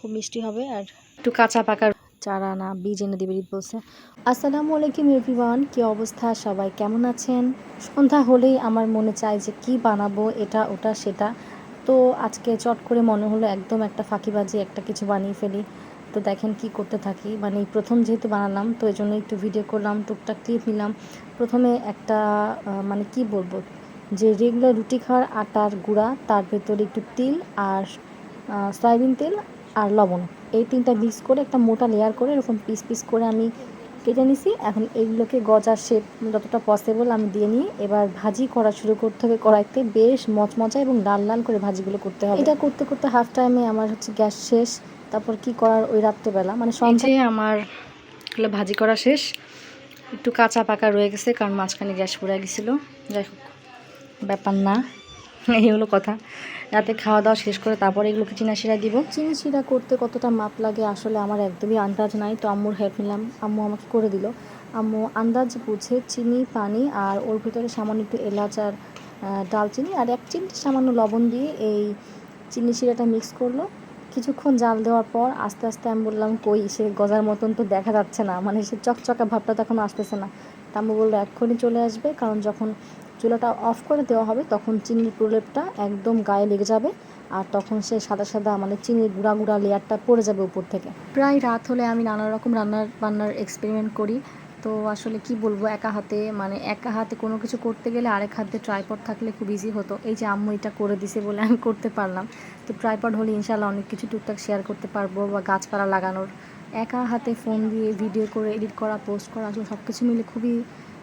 খুব মিষ্টি হবে আর একটু কাঁচা পাকা চারা না, বীজ এনে দিবে রিত বলছে। আসসালামু আলাইকুম এভরিওয়ান কি অবস্থা? সবাই কেমন আছেন? সন্ধ্যা হলেই আমার মনে চায় যে কি বানাবো, এটা, ওটা, সেটা। তো আজকে চট করে মনে হলো একদম একটা ফাঁকিবাজি একটা কিছু বানিয়ে ফেলি। তো দেখেন কি করতে থাকি। মানে প্রথম যেহেতু বানালাম, তো এই জন্য একটু ভিডিও করলাম, টুকটাক ক্লিপ নিলাম। প্রথমে একটা মানে কি বলব? যে রেগুলার রুটি খাওয়ার আটার গুঁড়া, তার ভেতরে একটু তিল আর সয়াবিন তেল আর লবণ। এই তিনটা মিক্স করে একটা মোটা লেয়ার করে এরকম পিস পিস করে আমি কেটে নিছি। এখন এইগুলোকে গজার শেপ যতটা পসিবল আমি দিয়ে নিয়ে এবার ভাজি করা শুরু করতে হবে কড়াইতে। বেশ মচমচা এবং লাল লাল করে ভাজিগুলো করতে হবে। এটা করতে করতে হাফ টাইমে আমার হচ্ছে গ্যাস শেষ। তারপর কি করার ওই রাত্রেবেলা? মানে সন্ধ্যায় আমার এগুলো ভাজি করা শেষ। একটু কাঁচা পাকা রয়ে গেছে কারণ মাঝখানে গ্যাস পড়ে গেছিল। যাই হোক ব্যাপার না। এই হলো কথা। রাতে খাওয়া দাওয়া শেষ করে তারপরে এগুলোকে চিনা শিরা দিব। চিনি শিরা করতে কতটা মাপ লাগে আসলে আমার একদমই আন্দাজ নাই, তো আম্মুর হেল্প নিলাম। আম্মু আমাকে করে দিল। আম্মু আন্দাজ বুঝে চিনি, পানি আর ওর ভিতরে সামান্য একটু এলাচ আর ডালচিনি আর এক চিমটি সামান্য লবণ দিয়ে এই চিনি শিরাটা মিক্স করল। কিছুক্ষণ জাল দেওয়ার পর আস্তে আস্তে আমি বললাম, কই, সে গজার মতন তো দেখা যাচ্ছে না। মানে সে চকচকা ভাবটা তখন আসতেছে না। তা আম্মু বলল এক্ষুনি চলে আসবে, কারণ যখন চুলাটা অফ করে দেওয়া হবে তখন চিনির প্রলেপটা একদম গায়ে লেগে যাবে আর তখন সে সাদা সাদা মানে চিনির গুঁড়া গুঁড়া লেয়ারটা পড়ে যাবে উপর থেকে। প্রায় রাত হলে আমি নানা রকম রান্নার বান্নার এক্সপেরিমেন্ট করি। তো আসলে কি বলব, একা হাতে মানে একা হাতে কোনো কিছু করতে গেলে আরেক হাতে ট্রাইপড থাকলে খুব ইজি হতো। এই যে আম্মু এটা করে দিছে বলে আমি করতে পারলাম। তো ট্রাইপড হলে ইনশাল্লাহ অনেক কিছু টুকটাক শেয়ার করতে পারব বা গাছপালা লাগানোর। একা হাতে ফোন দিয়ে ভিডিও করে এডিট করা পোস্ট করা আসলে সব কিছু মিলে খুবই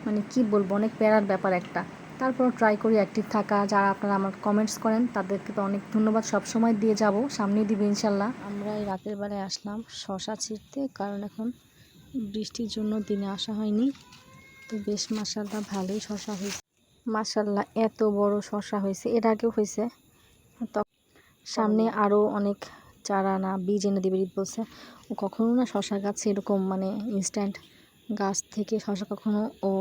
মানে কি বলব অনেক প্যারার ব্যাপার একটা। তারপর ট্রাই করি অ্যাক্টিভ থাকা। যারা আপনারা আমার কমেন্টস করেন তাদেরকে তো অনেক ধন্যবাদ। সব সময় দিয়ে যাব সামনেই দিবে ইনশাল্লাহ। আমরা এই রাতের বেলায় আসলাম শশা ছিঁড়তে কারণ এখন বৃষ্টির জন্য দিনে আসা হয়নি। তো বেশ মাসাল্লাহ ভালোই শশা হয়েছে। মাসাল্লাহ এত বড় শশা হয়েছে। এর আগেও হয়েছে। সামনে আরও অনেক চারা না বীজ এনে দিবে রিত বলছে। ও কখনো না শশা গাছ এরকম মানে ইনস্ট্যান্ট গাছ থেকে শশা কখনো ও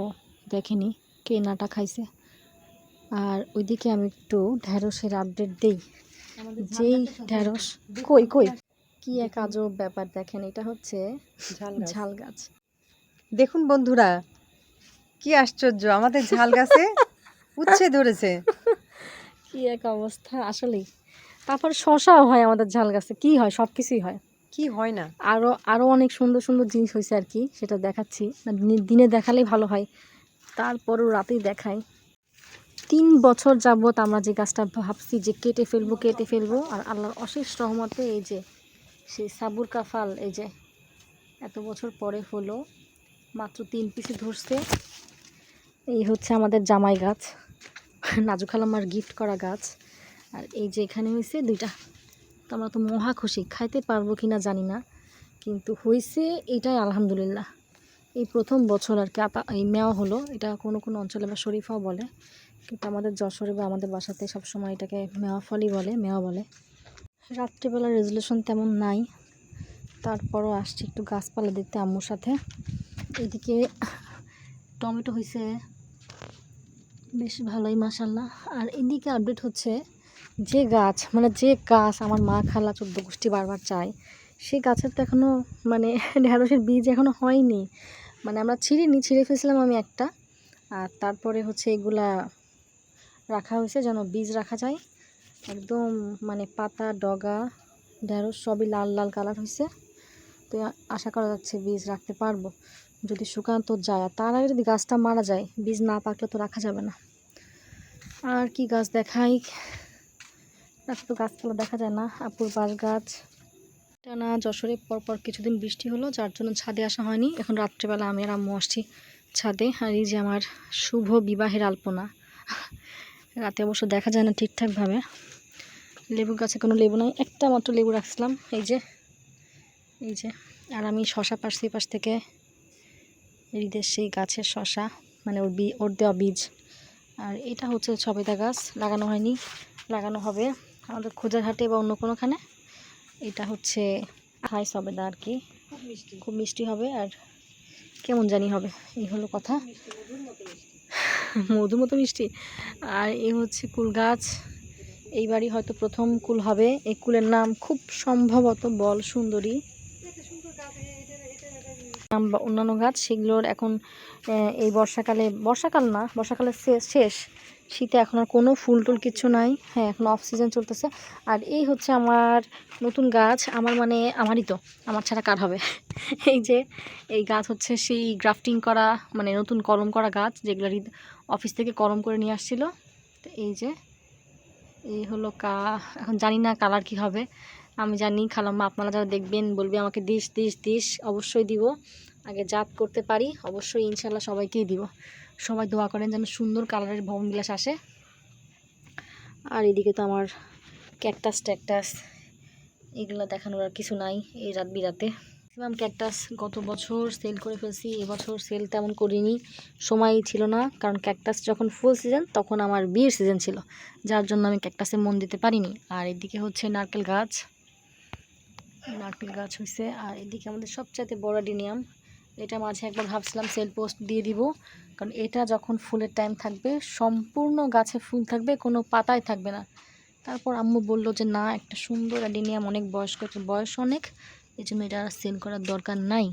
দেখেনি কেনাটা খাইছে। আর ওইদিকে আমি একটু ঢ্যাঁড়সের আপডেট দেই। যেই ঢ্যাঁড়স কই কই? কি এক আজব ব্যাপার দেখেন এটা হচ্ছে ঝাল গাছ। দেখুন বন্ধুরা কি আশ্চর্য আমাদের ঝাল গাছে উচ্ছে ধরেছে। কি এক অবস্থা আসলেই। তারপর শশাও হয় আমাদের ঝাল গাছে। কি হয়? সব কিছুই হয়। কি হয় না? আরও আরও অনেক সুন্দর সুন্দর জিনিস হয়েছে আর কি সেটা দেখাচ্ছি। না দিনে- দেখালেই ভালো হয়। তারপরও রাতেই দেখাই। তিন বছর যাবত আমরা যে গাছটা ভাবছি যে কেটে ফেলব কেটে ফেলব আর আল্লাহর অশেষ রহমতে এই যে সেই সাবুর কাফাল এই যে এত বছর পরে হলো মাত্র তিন পিসে ধরছে। এই হচ্ছে আমাদের জামাই গাছ নাজু খালাম্মার গিফট করা গাছ। আর এই যে এখানে হয়েছে দুইটা। তো আমরা তো মহা খুশি, খাইতে পারব কি না জানি না, কিন্তু হয়েছে এটাই আলহামদুলিল্লাহ। এই প্রথম বছর আর কি আপা এই মেওয়া হলো, এটা কোনো কোনো অঞ্চলে বা শরীফাও বলে, কিন্তু আমাদের যশোরে বা আমাদের বাসাতে সবসময় এটাকে মেওয়া ফলই বলে, মেওয়া বলে। রাত্রিবেলা রেজলিউশন তেমন নাই, তারপরও আসছি একটু গাছপালা দেখতে আম্মুর সাথে। এদিকে টমেটো হয়েছে বেশ ভালোই মাসাল্লাহ আর এদিকে আপডেট হচ্ছে যে গাছ মানে যে গাছ আমার মা খালা চোদ্দ গোষ্ঠী বারবার চায়, সেই গাছের তো এখনও মানে ঢেঁড়সের বীজ এখনও হয়নি। মানে আমরা ছিঁড়িনি, ছিঁড়ে ফেলছিলাম আমি একটা। আর তারপরে হচ্ছে এগুলা রাখা হয়েছে যেন বীজ রাখা যায়। একদম মানে পাতা, ডগা, ঢেঁড়স সবই লাল লাল কালার হয়েছে। তো আশা করা যাচ্ছে বীজ রাখতে পারব। যদি শুকান তো যায়, আর তার আগে যদি গাছটা মারা যায়, বীজ না পাকলে তো রাখা যাবে না। আর কি গাছ দেখাই? রাতে তো গাছপালা দেখা যায় না, আপুর বাঁশ গাছ টানা যশোরে পরপর কিছুদিন বৃষ্টি হলো, যার জন্য ছাদে আসা হয়নি। এখন রাত্রেবেলা আমি আর আম্মু আসছি ছাদে, আর এই যে আমার শুভ বিবাহের আলপনা। রাতে অবশ্য দেখা যায় না ঠিকঠাকভাবে। লেবু গাছে কোনো লেবু নাই, একটা মাত্র লেবু রাখছিলাম, এই যে এই যে। আর আমি শশা পাশছি পাশ থেকে, হৃদের সেই গাছের শশা মানে ওর বি, ওর দেওয়া বীজ। আর এটা হচ্ছে সবেদা গাছ, লাগানো হয়নি, লাগানো হবে। আমাদের খোজারহাটে বা অন্য কোনোখানে এটা হচ্ছে হাই সবেদা আর কি খুব মিষ্টি। হবে আর কেমন জানি হবে এই হলো কথা। মধু মতো মিষ্টি। আর এই হচ্ছে কুল গাছ। এইবারই হয়তো প্রথম কুল হবে। এই কুলের নাম খুব সম্ভবত বল সুন্দরী। বা অন্যান্য গাছ, সেগুলোর এখন এই বর্ষাকালে, বর্ষাকাল না, বর্ষাকালের শেষ। শীতে এখন আর কোনো ফুল টুল কিছু নাই। হ্যাঁ এখন অফ সিজন চলতেছে। আর এই হচ্ছে আমার নতুন গাছ, আমার মানে আমারই তো, আমার ছাড়া কার হবে? এই যে, এই গাছ হচ্ছে সেই গ্রাফটিং করা মানে নতুন কলম করা গাছ, যেগুলো অফিস থেকে কলম করে নিয়ে আসছিল। তো এই যে এই হলো কা, এখন জানি না কালার কি হবে। আমি জানি, খালাম্মা আপনারা যারা দেখবেন বলবে আমাকে দিস দিস দিস, অবশ্যই দিব। আগে জাত করতে পারি, অবশ্যই ইনশাল্লাহ সবাইকেই দিব। সবাই দোয়া করেন যেন সুন্দর কালারের ভবন বিলাস আসে। আর এদিকে তো আমার ক্যাকটাস ট্যাকটাস, এগুলো দেখানোর আর কিছু নাই এই রাত বিরাতে। ম্যাক্সিমাম ক্যাকটাস গত বছর সেল করে ফেলছি, এবছর সেল তেমন করিনি, সময়ই ছিল না, কারণ ক্যাকটাস যখন ফুল সিজন তখন আমার বিয়ের সিজন ছিল, যার জন্য আমি ক্যাকটাসে মন দিতে পারিনি। আর এদিকে হচ্ছে নারকেল গাছ নারকেল গাছ হয়েছে আর এদিকে আমাদের সবচাইতে বড় ডিনিয়াম এটা মাঝে একবার ভাবছিলাম সেল পোস্ট দিয়ে দিব, কারণ এটা যখন ফুলের টাইম থাকবে, সম্পূর্ণ গাছে ফুল থাকবে, কোনো পাতায় থাকবে না। তারপর আম্মু বলল যে, না, একটা সুন্দর অ্যাডিনিয়াম অনেক বয়স্ক, বয়স অনেক এই জন্য এটা আর সেল করার দরকার নাই।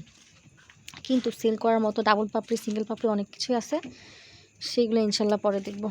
কিন্তু সেল করার মতো ডাবল পাপড়ি সিঙ্গেল পাপড়ি অনেক কিছুই আছে। সেইগুলো ইনশাল্লাহ পরে দেখব।